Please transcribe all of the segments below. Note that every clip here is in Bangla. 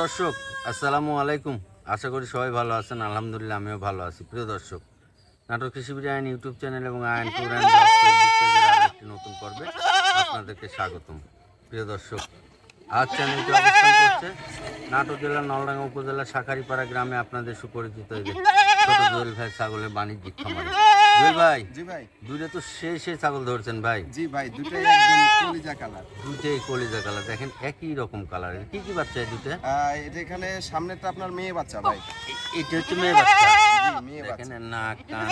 দর্শক, আসসালামু আলাইকুম। আশা করি সবাই ভালো আছেন। আলহামদুলিল্লাহ, আমিও ভালো আছি। প্রিয় দর্শক নাটক কৃষি আইন ইউটিউব চ্যানেল এবং আইন টুর একটি নতুন পর্বে আপনাদেরকে স্বাগতম। প্রিয় দর্শক, আজ চ্যানেলটি অবস্থান করছে নাটক জেলার নলডাঙ্গা উপজেলার শাখারিপাড়া গ্রামে আপনাদের সুপরিচিত ছোট জুয়েল ভাই ছাগলের বাণিজ্যিক খামার। ভাই জি ভাই দুইটা তো সেই সেই ছাগল ধরছেন ভাই। জি ভাই দুটোই একদম কলিজা কালার। দুটোই কলিজা কালার দেখেন একই রকম কালারের কি কি বাচ্চা এই দুটো এটা এখানে সামনেটা আপনার মেয়ে বাচ্চা ভাই। এটা হচ্ছে মেয়ে বাচ্চা। মেয়ে বাচ্চা। নাক কান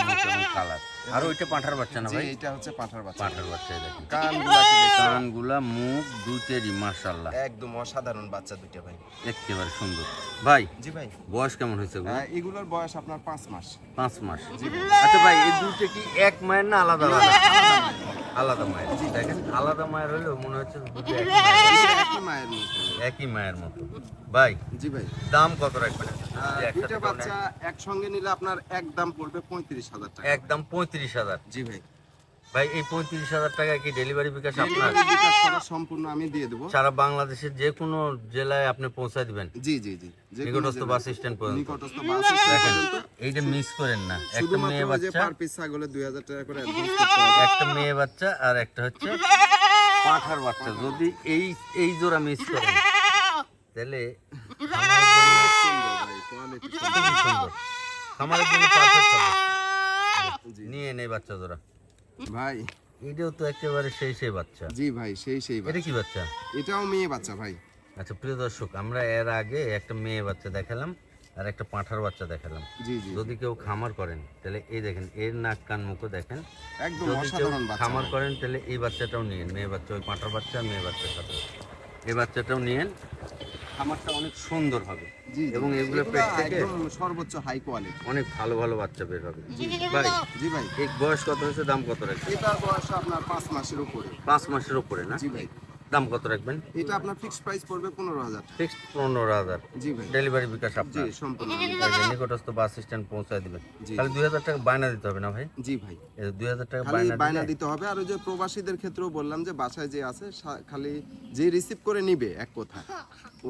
কালার। আর ওইটা পাঁঠার বাচ্চা না ভাই? এটা হচ্ছে পাঁঠার বাচ্চা। পাঁঠার বাচ্চা দেখেন। কানগুলা? কানগুলা মুখ দুইটারই মার্শাল্লাহ একদম অসাধারণ বাচ্চা দুটো ভাই। একেবারে সুন্দর। ভাই জি ভাই। বয়স কেমন হয়েছে গো? আহ, এগুলোর বয়স আপনার পাঁচ মাস। পাঁচ মাস। আচ্ছা ভাই এই দুইটা কি এক মায়ের না আলাদা আলাদা। আলাদা মায়ের। দেখেন আলাদা মায়ের হলেও মনে হচ্ছে দুটো একই মায়ের। মতো। একই মায়ের মতো। ভাই জি ভাই। দাম কত রাখবেন? দুইটা বাচ্চা একসঙ্গে নিলে আপনার একদম পড়বে পঁয়ত্রিশ হাজার টাকা? একদম পঁয়ত্রিশ হাজার। জি ভাই। ভাই এই পঁয়ত্রিশ হাজার টাকা কি ডেলিভারি বিকাশ আপনার? সম্পূর্ণ আমি দিয়ে দেবো। সারা বাংলাদেশের যে কোনো জেলায় আপনি পৌঁছায় দিবেন। জি জি জি। নিকটস্থ বাস স্ট্যান্ড পর্যন্ত। নিকটস্থ বাস স্ট্যান্ড এইটা মিস করেন না। একটা মেয়ে বাচ্চা। পার পিস ছাগলে দুই হাজার টাকা করে একটা মেয়ে বাচ্চা আর একটা হচ্ছে পাঁঠার বাচ্চা। যদি এই এই জোড়া মিস করেন তাহলে খামারের জন্য পারফেক্ট হবে। নিয়ে নেই বাচ্চা জোড়া ভাই। এটাও তো একেবারে সেই সেই বাচ্চা। জি ভাই সেই সেই এটা কি বাচ্চা? এটাও মেয়ে বাচ্চা ভাই। আচ্ছা প্রিয় দর্শক আমরা এর আগে একটা মেয়ে বাচ্চা দেখালাম আর একটা পাঁঠার বাচ্চা দেখালাম। জি জি যদি কেউ খামার করেন তাহলে এই দেখেন এর নাক কান মুখও দেখেন। একদম অসাধারণ খামার করেন তাহলে এই বাচ্চাটাও নিয়েন মেয়ে বাচ্চা ওই পাঁঠার বাচ্চা মেয়ে বাচ্চার সাথে। এই বাচ্চাটাও নিয়েন খামারটা অনেক সুন্দর হবে। জি। এবং এগুলো পেট থেকে সর্বোচ্চ হাই কোয়ালিটি অনেক ভালো ভালো বাচ্চা বের হবে। ভাই জি ভাই। এক বয়স কত হয়েছে দাম কত রাখছে এটার বয়স আপনার পাঁচ মাসের উপরে। পাঁচ মাসের উপরে না? জি ভাই। দাম কত রাখবেন? এটা আপনার ফিক্সড প্রাইস পড়বে পনেরো হাজার ফিক্সড পনেরো হাজার। জি ভাই। ডেলিভারি বিকাশ জি আপনার সম্পূর্ণ নিকটস্থ বাস স্ট্যান্ড পৌঁছায় দিবেন। তাহলে দুই হাজার টাকা বায়না দিতে হবে না ভাই? জি ভাই। দুই হাজার টাকা বায়না দিতে হবে। আর ওই যে প্রবাসীদের ক্ষেত্রেও বললাম যে বাসায় যে আছে খালি যে রিসিভ করে নিবে এক কথা।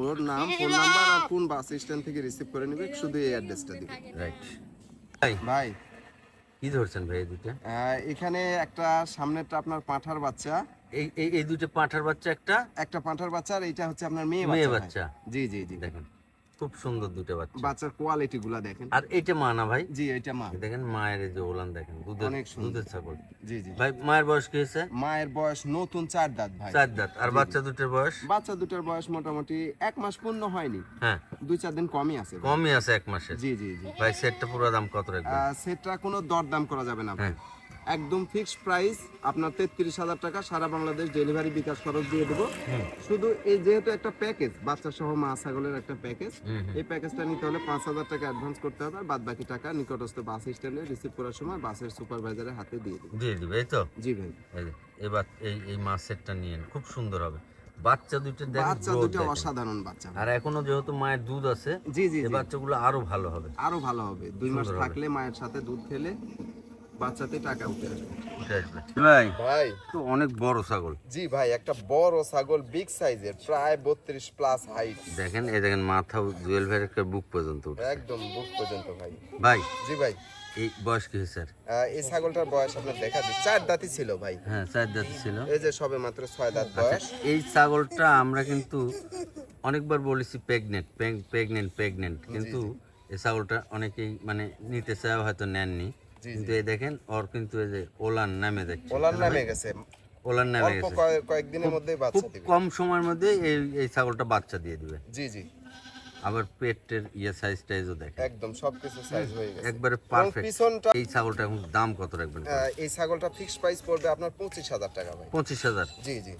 ওর নাম ফোন নাম্বার আর কোন বাস স্ট্যান্ড থেকে রিসিভ করে নিবে শুধু এই অ্যাড্রেসটা দিবে। রাইট ভাই ভাই। কি ধরছেন ভাই দুটা এখানে একটা সামনেরটা আপনার পাঁঠার বাচ্চা। এই এই দুটো পাঁঠার বাচ্চা একটা? একটা পাঁঠার বাচ্চা আর এটা হচ্ছে আপনার মেয়ে মেয়ে বাচ্চা জি জি জি। দেখেন খুব সুন্দর দুটো বাচ্চা। বাচ্চার কোয়ালিটি গুলা দেখেন। আর এটা মা না ভাই? জি এটা মা। দেখেন মায়ের যে ওলান দেখেন দুধের। দুধের ছাগল। জি জি। ভাই মায়ের বয়স কি হয়েছে? মায়ের বয়স নতুন চার দাঁত ভাই। চার দাঁত। আর বাচ্চা দুটোর বয়স? বাচ্চা দুটোর বয়স মোটামুটি এক মাস পূর্ণ হয়নি। হ্যাঁ। দুই চার দিন কমই আছে কমই আছে এক মাসে জি জি জি। ভাই সেটটা পুরো দাম কত রাখবেন? আহ, সেটা কোনো দরদাম করা যাবে না ভাই। হ্যাঁ। একদম ফিক্সড প্রাইস আপনার তেত্রিশ হাজার টাকা সারা বাংলাদেশ ডেলিভারি বিকাশ খরচ দিয়ে দেবো। শুধু এই যেহেতু একটা প্যাকেজ বাচ্চা সহ মা ছাগলের একটা প্যাকেজ। এই প্যাকেজটা নিতে হলে পাঁচ হাজার টাকা অ্যাডভান্স করতে হবে আর বাদ বাকি টাকা নিকটস্থ বাস স্ট্যান্ডে রিসিভ করার সময় বাসের সুপারভাইজারের হাতে দিয়ে দেবে। দিয়ে দিবে এই তো? জি ভাই। এবার এই এই মাছ সেটটা নিয়ে খুব সুন্দর হবে। বাচ্চা দুটো বাচ্চা দুটো অসাধারণ বাচ্চা আর এখনও যেহেতু মায়ের দুধ আছে জি জি এই বাচ্চাগুলো আরও ভালো হবে। আরও ভালো হবে। দুই মাস থাকলে মায়ের সাথে দুধ খেলে বাচ্চাতে টাকা উঠে আসবে। ভাই ভাই। তো অনেক বড় ছাগল। জি ভাই একটা বড় ছাগল বিগ সাইজের প্রায় বত্রিশ প্লাস হাইট দেখেন এই দেখেন মাথা জুয়েল ভাইয়ের একটা বুক পর্যন্ত উঠে একদম বুক পর্যন্ত ভাই। ভাই জি ভাই। এই বয়স কি স্যার? এই ছাগলটার বয়স আপনার দেখা দিই চার দাঁতই ছিল ভাই। হ্যাঁ চার দাঁত ছিল। এই যে সবে মাত্র ছয় দাঁত আচ্ছা বয়স। এই ছাগলটা আমরা কিন্তু অনেকবার বলেছি প্রেগনেন্ট প্রেগনেন্ট প্রেগনেন্ট কিন্তু এই ছাগলটা অনেকেই মানে নিতে চায় হয়তো নেননি। কিন্তু এই দেখেন ওর কিন্তু এই যে ওলান নামে যাচ্ছে ওলার নামে গেছে। ওলান নামে গেছে। কয়েকদিনের মধ্যেই বাচ্চা দিবে। কম সময়ের মধ্যে এই এই ছাগলটা বাচ্চা দিয়ে দিবে। জি জি। আবার পেটের ইয়ে সাইজ টাইজও দেখেন। একদম সবকিছু সাইজ হয়ে গেছে। একবারে পারফেক্ট পিছনটা এই ছাগলটা এখন দাম কত রাখবেন এই ছাগলটা ফিক্সড প্রাইস পড়বে আপনার পঁচিশ হাজার টাকা ভাই। পঁচিশ হাজার? জি জি।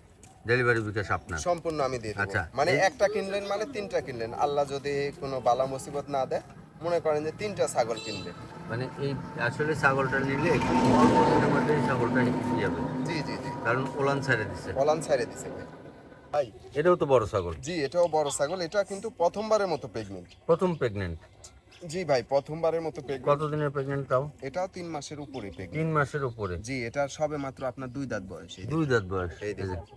ডেলিভারি বিকাশ আপনার? সম্পূর্ণ আমি দিয়ে দেবো। আচ্ছা। মানে একটা কিনলেন মানে তিনটা কিনলেন। আল্লাহ যদি কোনো বালা মুসিবত না দেয় মনে করেন যে তিনটা ছাগল কিনবে। মানে এই আসলে ছাগলটা নিলে খুব অল্প দিনের মধ্যে ছাগলটা যাবে জি জি জি। কারণ ওলান ছেড়ে দিছে। ওলান ছাড়ে দিছে। ভাই এটাও তো বড় ছাগল। জি এটাও বড় ছাগল। এটা কিন্তু প্রথমবারের মতো প্রেগনেন্ট প্রথম প্রেগনেন্ট জি ভাই প্রথমবারের মতো প্রেগনেন্ট কতদিনের প্রেগনেন্ট তাও? এটাও তিন মাসের উপরে প্রেগনেন্ট তিন মাসের উপরে? জি এটা সবে মাত্র আপনার দুই দাঁত বয়স। এই দুই দাঁত বয়স। এই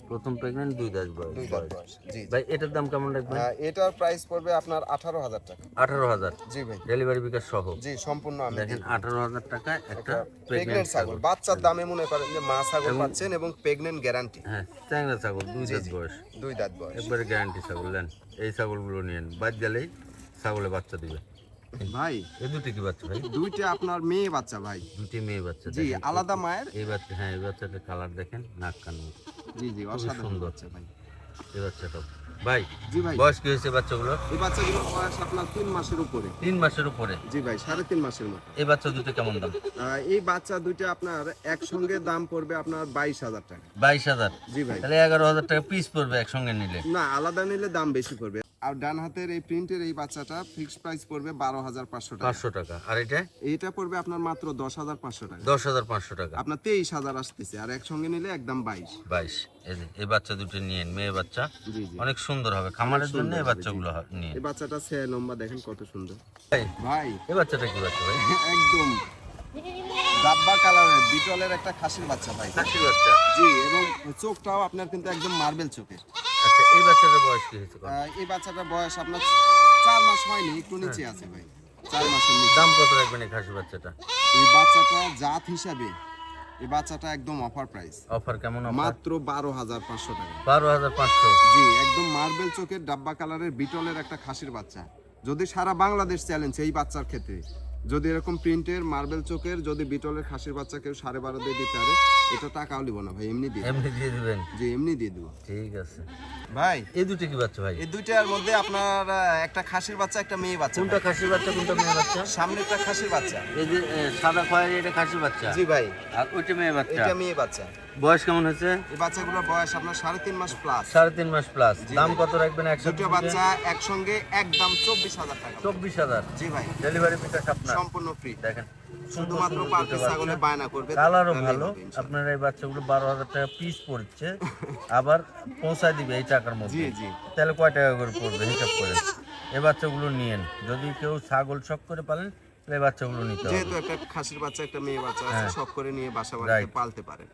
প্রথম প্রেগনেন্ট দুই দাঁত বয়স। দুই দাঁত বয়স জি। ভাই এটার দাম কেমন রাখবেন? এটার প্রাইস পড়বে আপনার আঠারো হাজার টাকা। আঠারো হাজার। জি ভাই। ডেলিভারি বিকাশ সহ। জি সম্পূর্ণ আমি দেখেন আঠারো হাজার টাকায় একটা প্রেগনেন্ট ছাগল। বাচ্চার দামে মনে করেন যে মা ছাগল পাচ্ছেন এবং প্রেগনেন্ট গ্যারান্টি হ্যাঁ চ্যাংরা ছাগল দুই দাঁত বয়স। দুই দাঁত বয়স। একবারে গ্যারান্টি ছাগল নেন এই ছাগলগুলো নিয়েন। বাদ গেলেই ছাগলে বাচ্চা দিবে। ভাই এই দুটি কি বাচ্চা ভাই? দুইটা আপনার মেয়ে বাচ্চা ভাই। দুটি মেয়ে বাচ্চা জি আলাদা মায়ের। এই বাচ্চা হ্যাঁ এই বাচ্চাটার কালার দেখেন নাক কান জি জি অসাধারণ সুন্দর। বাচ্চা ভাই। এই বাচ্চাটা ভাই জি ভাই। বয়স কি হয়েছে বাচ্চাগুলো? এই বাচ্চাগুলোর বয়স আপনার তিন মাসের উপরে। তিন মাসের উপরে? জি ভাই সাড়ে তিন মাসের মতো। এই বাচ্চা দুটো কেমন দাম? এই বাচ্চা দুইটা আপনার একসঙ্গে দাম পড়বে আপনার বাইশ হাজার টাকা। বাইশ হাজার? জি ভাই। তাহলে এগারো হাজার টাকা পিস পড়বে একসঙ্গে নিলে। না আলাদা নিলে দাম বেশি পড়বে। আর ডান হাতের এই প্রিন্টের এই বাচ্চাটা ফিক্সড প্রাইস পড়বে বারো হাজার পাঁচশো টাকা। পাঁচশো টাকা। আর এটা? এইটা পড়বে আপনার মাত্র দশ হাজার পাঁচশো টাকা। দশ হাজার পাঁচশো টাকা। আপনার তেইশ হাজার আসতেছে আর একসঙ্গে নিলে একদম বাইশ। বাইশ। এই বাচ্চা দুটো নিয়ে মেয়ে বাচ্চা। অনেক সুন্দর হবে খামারের জন্য এই বাচ্চাগুলো নিয়ে এই বাচ্চাটা সে লম্বা দেখেন কত সুন্দর। ভাই, ভাই। এই বাচ্চাটা কি বাচ্চা ভাই? একদম। ডাব্বা কালারের বিটলের একটা খাসির বাচ্চা ভাই। খাসি বাচ্চা। জি এবং চোখটাও আপনার কিন্তু একদম মার্বেল চোখের। আচ্ছা এই বাচ্চাটার বয়স কি হয়েছে এই বাচ্চাটার বয়স আপনার চার মাস হয়নি একটু নিচে আছে ভাই। চার মাসের নিচে। দাম কত রাখবেন এই খাসি বাচ্চাটা? এই বাচ্চাটা জাত হিসাবে এই বাচ্চাটা একদম অফার প্রাইস অফার কেমন মাত্র বারো হাজার পাঁচশো টাকা। বারো হাজার পাঁচশো? জি একদম মার্বেল চোখের ডাব্বা কালারের বিটলের একটা খাসির বাচ্চা। যদি সারা বাংলাদেশ চ্যালেঞ্জ এই বাচ্চার ক্ষেত্রে যদি এরকম প্রিন্টের মার্বেল চোখের যদি বিটলের খাসির বাচ্চা কেউ সাড়ে বারো দিয়ে দিতে পারে এটা টাকাও নিব না ভাই এমনি দিয়ে এমনি দিয়ে দিবেন? জি এমনি দিয়ে দিব। ঠিক আছে। ভাই এই দুটো কি বাচ্চা ভাই? এই দুইটার মধ্যে আপনার একটা খাসির বাচ্চা একটা মেয়ে বাচ্চা কোনটা খাসি বাচ্চা কোনটা মেয়ে বাচ্চা? সামনে একটা খাসির বাচ্চা। এই যে সাদা খয়ের এটা খাসি বাচ্চা? জি ভাই। আর ওইটা মেয়ে বাচ্চা? এটা মেয়ে বাচ্চা। বয়স কেমন হয়েছে? এই বাচ্চাগুলোর বয়স আপনার সাড়ে তিন মাস প্লাস সাড়ে তিন মাস প্লাস দাম কত রাখবেন একশো দুটো বাচ্চা একসঙ্গে একদম চব্বিশ হাজার টাকা। চব্বিশ হাজার? জি ভাই। ডেলিভারি পিকআপ আপনার? সম্পূর্ণ ফ্রি দেখেন। শুধুমাত্র পার পিস ছাগলে বায়না করবে কালারও ভালো। আপনার এই বাচ্চাগুলো বারো হাজার টাকা পিস পড়ছে আবার পৌঁছায় দিবে এই টাকার মধ্যে। জি তাহলে কয় টাকা করে পড়বে হিসাব করে। এই বাচ্চাগুলো নিয়েন। যদি কেউ ছাগল শখ করে পালেন তাহলে এই বাচ্চাগুলো নিতে হবে। যেহেতু একটা খাসির বাচ্চা একটা মেয়ে বাচ্চা আছে হ্যাঁ। সব করে নিয়ে বাসা বাড়িতে পালতে পারে